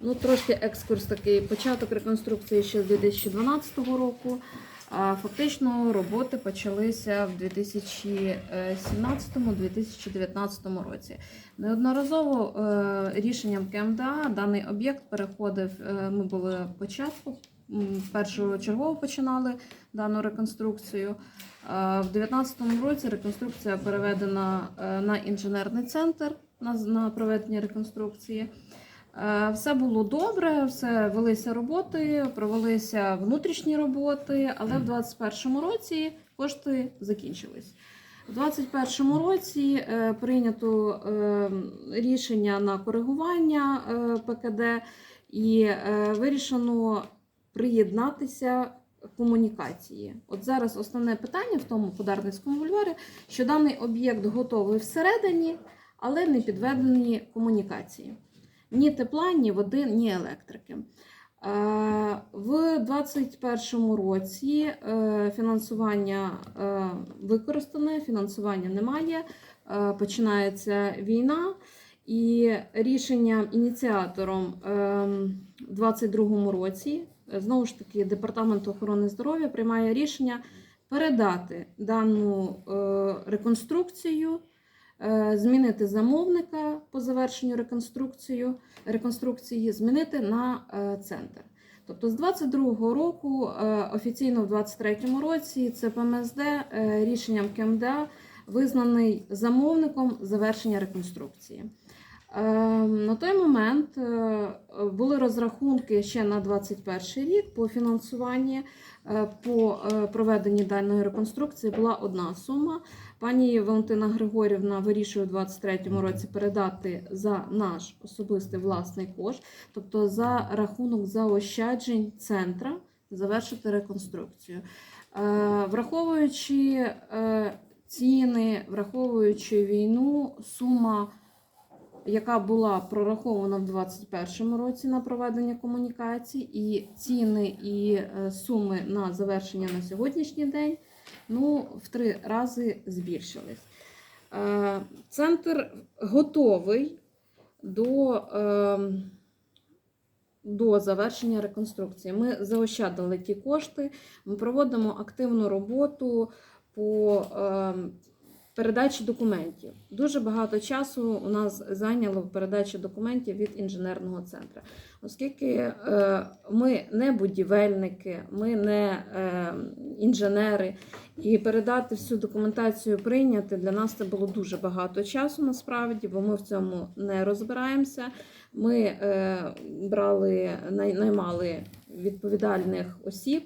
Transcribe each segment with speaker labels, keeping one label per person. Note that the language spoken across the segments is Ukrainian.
Speaker 1: Ну, трошки екскурс такий. Початок реконструкції ще з 2012 року. А фактично роботи почалися в 2017-2019 році. Неодноразово е, рішенням КМДА даний об'єкт переходив. е, Ми були початку першочергово починали дану реконструкцію. Е, В 2019 році реконструкція переведена на інженерний центр на проведення реконструкції. Е, Все було добре, все велися роботи, провелися внутрішні роботи, але в 2021 році кошти закінчились. У 2021 році е, прийнято е, рішення на коригування ПКД і вирішено приєднатися комунікації. От зараз основне питання в тому подарницькому бульварі, що даний об'єкт готовий всередині, але не підведені комунікації. Ні тепла, ні води, ні електрики. Е, В 2021 році е, фінансування е, використане, фінансування немає, починається війна. І рішенням ініціатором в 2022 році, знову ж таки, Департамент охорони здоров'я приймає рішення передати дану реконструкцію змінити замовника по завершенню реконструкцію, реконструкції, змінити на е, центр. Тобто з 22-го року, е, офіційно в 23-му році, ЦПМСД е, рішенням КМДА визнаний замовником завершення реконструкції. Е, На той момент е, були розрахунки ще на 2021 рік по фінансуванні. Е, По е, проведенні даної реконструкції була одна сума. Пані Валентина Григорівна вирішує у 2023 році передати за наш особистий власний кошт, тобто за рахунок заощаджень центра, завершити реконструкцію. Е, Враховуючи е, ціни, враховуючи війну, сума, яка була прорахована в 2021 році на проведення комунікацій, і ціни і е, суми на завершення на сьогоднішній день ну, в три рази збільшились. Е, Центр готовий до, е, до завершення реконструкції. Ми заощадили ті кошти, ми проводимо активну роботу по е, передачі документів. Дуже багато часу у нас зайняло в передачі документів від інженерного центру. Оскільки е, ми не будівельники, ми не е, інженери, і передати всю документацію прийняти для нас це було дуже багато часу насправді, бо ми в цьому не розбираємося. Ми е, брали, наймали відповідальних осіб.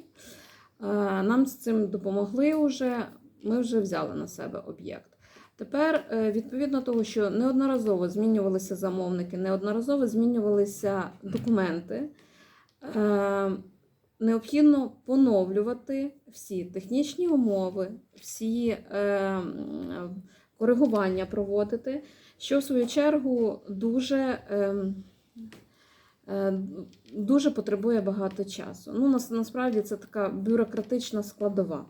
Speaker 1: Нам з цим допомогли вже. Ми вже взяли на себе об'єкт. Тепер, е, відповідно того, що неодноразово змінювалися замовники, неодноразово змінювалися документи, е, необхідно поновлювати всі технічні умови, всі е, коригування проводити, що в свою чергу дуже, дуже потребує багато часу. Ну, нас, насправді це така бюрократична складова.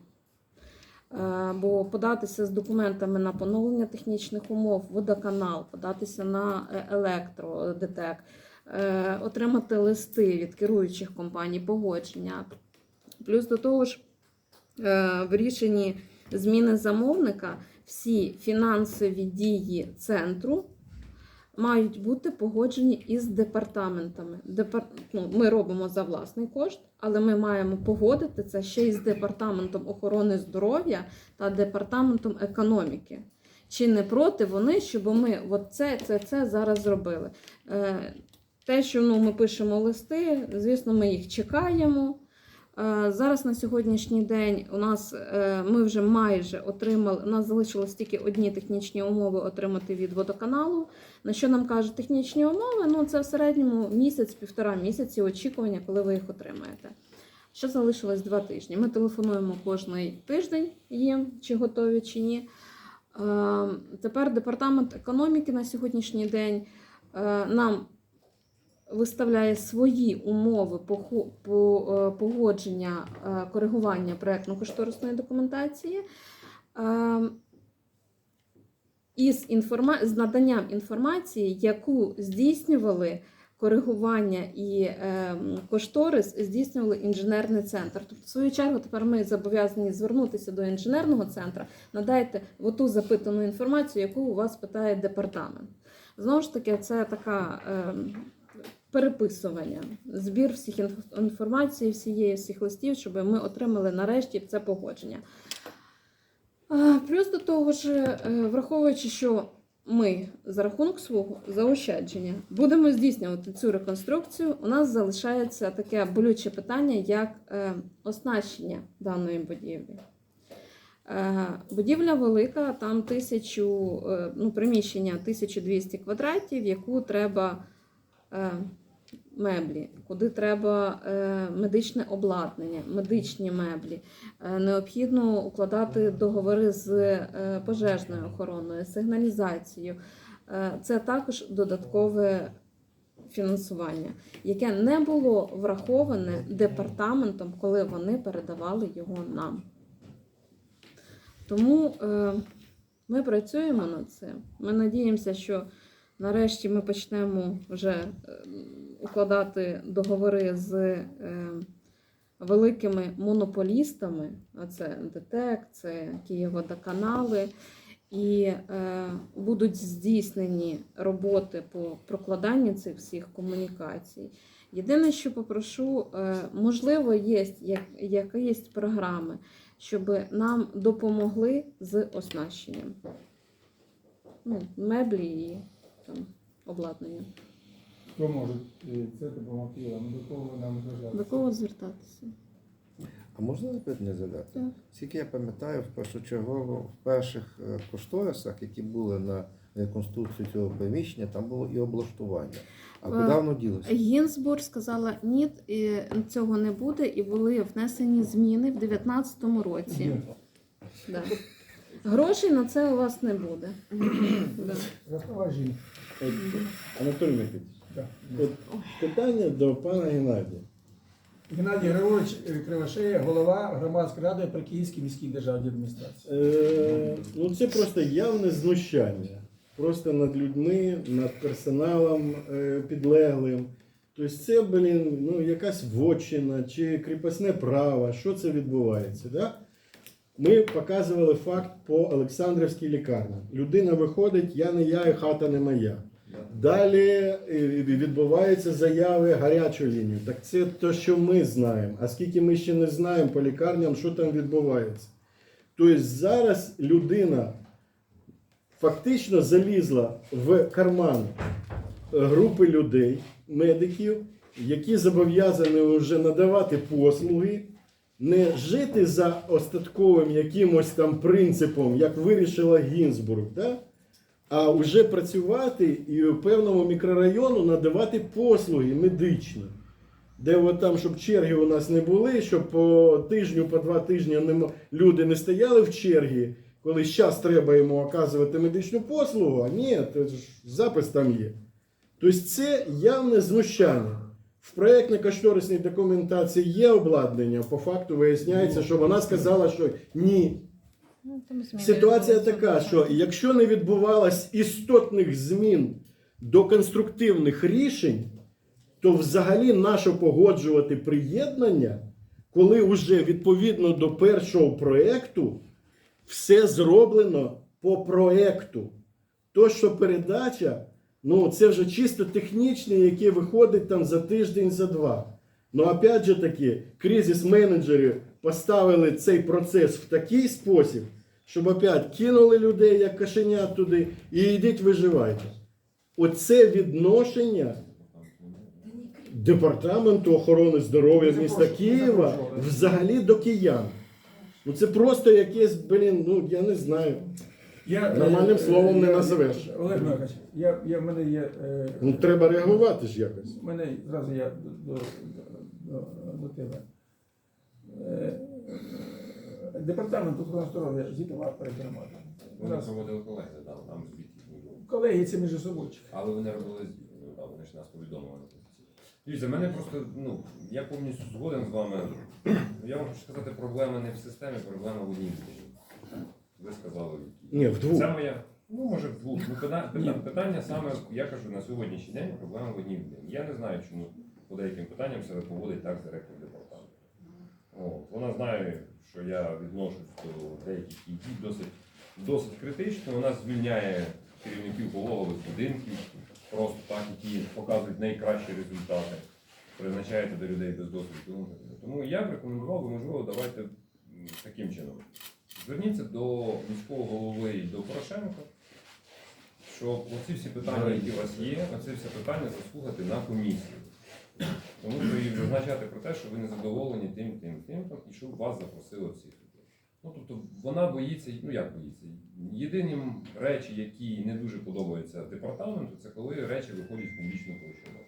Speaker 1: Е, Бо податися з документами на поновлення технічних умов, водоканал, податися на е, електро, ДТЕК, е, отримати листи від керуючих компаній, погодження. Плюс до того ж, в рішенні зміни замовника всі фінансові дії центру мають бути погоджені із департаментами. Депар... Ну, ми робимо за власний кошт, але ми маємо погодити це ще й з департаментом охорони здоров'я та департаментом економіки. Чи не проти вони, щоб ми от це, це, це зараз зробили? Е, те, що ну, ми пишемо листи, звісно, ми їх чекаємо. Е, Зараз на сьогоднішній день у нас е, ми вже майже отримали. У нас залишилось тільки одні технічні умови отримати від водоканалу. На що нам кажуть технічні умови? Ну це в середньому місяць-півтора місяці очікування, коли ви їх отримаєте. Ще залишилось два тижні. Ми телефонуємо кожний тиждень їм, чи готові, чи ні. Е, Тепер департамент економіки на сьогоднішній день нам виставляє свої умови е, погодження е, коригування проєктно-кошторисної документації. Е, Із, інформа... з наданням інформації, яку здійснювали коригування і е, кошторис здійснювали інженерний центр. Тобто, в свою чергу, тепер ми зобов'язані звернутися до інженерного центру, надайте оту запитану інформацію, яку у вас питає департамент. Знову ж таки, це така. Переписування, збір всіх інф- інформації, всієї всіх листів, щоб ми отримали нарешті це погодження. Плюс до того ж, е, враховуючи, що ми за рахунок свого заощадження будемо здійснювати цю реконструкцію, у нас залишається таке болюче питання, як е, оснащення даної будівлі. Е, Будівля велика, там тисячу, ну, приміщення 1200 квадратів, яку треба меблі, куди треба е, медичне обладнання, медичні меблі. Е, Необхідно укладати договори з е, пожежною охороною, сигналізацією. Це також додаткове фінансування, яке не було враховане департаментом, коли вони передавали його нам. Тому ми працюємо над цим. Ми надіємося, що нарешті ми почнемо вже е, укладати договори з е, великими монополістами, а це ДТЕК, це Київводоканали, і е, будуть здійснені роботи по прокладанню цих всіх комунікацій. Єдине, що попрошу, можливо, є як, якісь програми, щоб нам допомогли з оснащенням. Ну, меблі і там, обладнання.
Speaker 2: Хто може е, це допомогти вам? До кого нам звертатися?
Speaker 1: До кого звертатися?
Speaker 3: А можна запитання задати?
Speaker 1: Так.
Speaker 3: Скільки я пам'ятаю, в першочергово в перших е, кошторисах, які були на реконструкцію цього приміщення, там було і облаштування. А
Speaker 1: Е,
Speaker 3: куди воно ділося?
Speaker 1: Гінзбург сказала, ні, цього не буде, і були внесені зміни в 2019 році. Да. Грошей на це у вас не буде. Да.
Speaker 4: От, Анатолій Микитович,
Speaker 2: Так.
Speaker 4: от питання до пана Геннадія.
Speaker 2: Геннадій Григорович Кривошея, голова громадської ради при Київській міській державній адміністрації.
Speaker 4: Е, ну це просто явне знущання. Просто над людьми, над персоналом е, підлеглим. Тобто це, блін, ну, якась вотчина чи кріпосне право. Що це відбувається? Да? Ми показували факт по Олександрівській лікарні. Людина виходить, я не я і хата не моя. Далі е, відбуваються заяви гарячу лінію. Так це те, що ми знаємо. А скільки ми ще не знаємо по лікарням, що там відбувається. Тобто зараз людина фактично залізла в карман е, групи людей, медиків, які зобов'язані вже надавати послуги, не жити за остатковим якимось там принципом, як вирішила Гінзбург. Да? а вже працювати і певному мікрорайону надавати послуги медичні. Де от там, щоб черги у нас не були, щоб по тижню, по два тижні люди не стояли в чергі, коли зараз треба йому оказувати медичну послугу, а ні, то ж запис там є. Тобто це явне знущання. В проєктно-кошторисній документації є обладнання, по факту виясняється, що вона сказала, що ні,
Speaker 1: Ну,
Speaker 4: Ситуація така, що якщо не відбувалось істотних змін до конструктивних рішень, то взагалі нащо погоджувати приєднання, коли вже відповідно до першого проєкту все зроблено по проєкту. То, що передача, ну це вже чисто технічне, яке виходить там за тиждень, за два. Ну, опять же таки, кризис-менеджери поставили цей процес в такий спосіб, щоб опять кинули людей, як кошенят туди, і йдіть виживайте. Оце відношення Департаменту охорони здоров'я міста Києва взагалі до киян. Ну це просто якесь, блін, ну я не знаю.
Speaker 2: Я,
Speaker 4: Нормальним
Speaker 2: е,
Speaker 4: словом не назовеш.
Speaker 2: Олег Михайлович, я, я, в мене є. е,
Speaker 4: Ну треба реагувати ж якось.
Speaker 2: в мене зразу я до, до, до, до тебе. Е, е, Департамент охорони здоров'я звітова перед громадою.
Speaker 5: Вони
Speaker 2: Зараз
Speaker 5: проводили колеги, да, там звідти.
Speaker 2: Колеги це між собою.
Speaker 5: Але вони робили, ну, да, вони ж нас повідомили. Дивіться, мене просто, ну, я повністю згоден з вами. Я вам хочу сказати, проблема не в системі, проблема в одній людині. Ви сказали.
Speaker 4: Ні, в двох.
Speaker 5: Це моя. Ну, може, в двох. Ну, питання, питання, питання саме, я кажу, на сьогоднішній день проблема в одній людині. Я не знаю, чому по деяким питанням себе поводить так директор департаменту. От. Вона знає, що я відношусь до деяких її дій досить, досить критично. Вона звільняє керівників пологових будинків, просто так, які показують найкращі результати. Призначаєте до людей без досвіду. Тому я б рекомендував би, можливо, давайте таким чином. Зверніться до міського голови і до Порошенка, щоб оці всі питання, які у вас є, оці всі питання заслухати на комісію. Тому що і зазначати про те, що ви не задоволені тим, тим, тим, там, і щоб вас запросили всіх людей. Ну, тобто вона боїться, ну як боїться? Єдині речі, які не дуже подобаються департаменту, це коли речі виходять в публічну площину.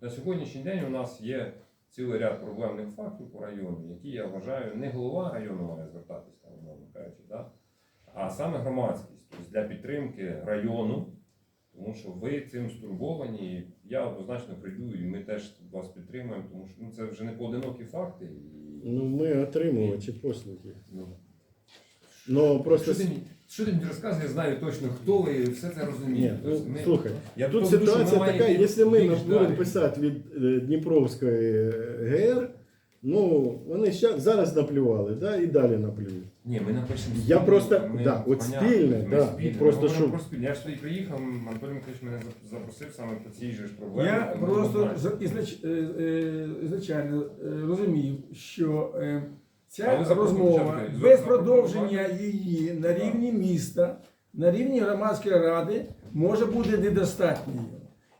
Speaker 5: На сьогоднішній день у нас є цілий ряд проблемних фактів по району, які я вважаю, не голова району має звертатись, там, умовно кажучи, да? а саме громадськість тобто для підтримки району, тому що ви цим стурбовані. і Я однозначно прийду і ми теж вас підтримуємо, тому що ну, це вже не поодинокі факти. І,
Speaker 4: Ну, ми отримувачі послуги.
Speaker 5: ну,
Speaker 4: Ну, просто
Speaker 5: що, ти, мені- що розказуєш, я знаю точно, хто ви і все це розумію.
Speaker 4: Ні,
Speaker 5: Тобто
Speaker 4: ну,
Speaker 5: ми-
Speaker 4: слухай,
Speaker 5: я в
Speaker 4: Тут
Speaker 5: тому, що
Speaker 4: ситуація
Speaker 5: маємо
Speaker 4: така, якщо ми
Speaker 5: більш
Speaker 4: будемо
Speaker 5: далі.
Speaker 4: писати від е, Дніпровської е, ГР, ну вони ща, зараз наплювали, да, і далі наплюють.
Speaker 5: Ні, ми напишемо.
Speaker 4: Я
Speaker 5: спільно,
Speaker 4: просто-
Speaker 5: ми-
Speaker 4: да, от
Speaker 5: понятно,
Speaker 4: спільне,
Speaker 5: ми
Speaker 4: да,
Speaker 5: спільне,
Speaker 4: просто
Speaker 5: ми говоримо
Speaker 4: щоб-
Speaker 5: про спільне. Я ж тоді приїхав, Анатолій Миколаївич мене зап- запросив саме по цій же ж проблемі.
Speaker 2: Я просто ізнач- е, е, ізначально е, розумів, що е, ця розмова без продовження її на рівні міста, на рівні громадської ради може бути недостатньою.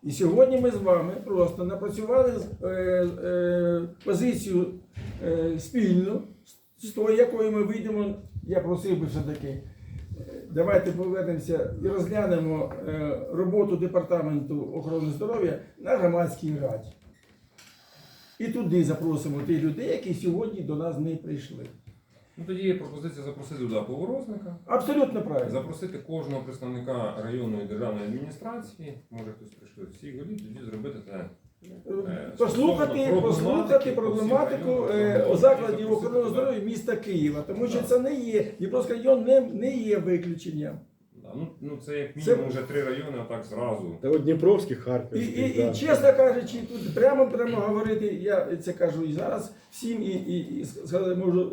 Speaker 2: І сьогодні ми з вами просто напрацювали е, е, позицію е, спільну, з тою, якою ми вийдемо, я просив би все-таки. е, Давайте повернемося і розглянемо е, роботу департаменту охорони здоров'я на громадській раді. І туди запросимо тих людей, які сьогодні до нас не прийшли.
Speaker 5: Ну тоді є пропозиція запросити туди поворозника,
Speaker 2: Абсолютно правильно.
Speaker 5: запросити кожного представника районної державної адміністрації, може хтось прийшли всі голів, тоді зробити це. Е,
Speaker 2: Послухати,
Speaker 5: стосовно
Speaker 2: послухати проблематику
Speaker 5: по всім
Speaker 2: е,
Speaker 5: районам,
Speaker 2: закладів
Speaker 5: запросити
Speaker 2: охорони здоров'я міста Києва, тому що це не є, Дніпровський район не, не є виключенням.
Speaker 5: Ну, ну це як
Speaker 2: Це-
Speaker 5: мінімум вже три райони, отак зразу.
Speaker 4: Та от Дніпровський,
Speaker 2: І,
Speaker 4: Харківський.
Speaker 2: і,
Speaker 4: да.
Speaker 2: і чесно кажучи, тут прямо прямо говорити, я це кажу і зараз всім, і, і, і сказати можу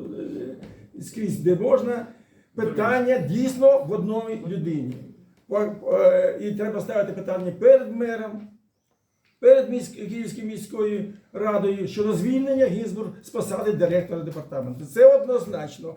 Speaker 2: е, скрізь, де можна. Питання дійсно в одній людині. По- е, І треба ставити питання перед мером, перед міськ, Київською міською радою щодо звільнення Гінзбург з посади директора департаменту. Це однозначно.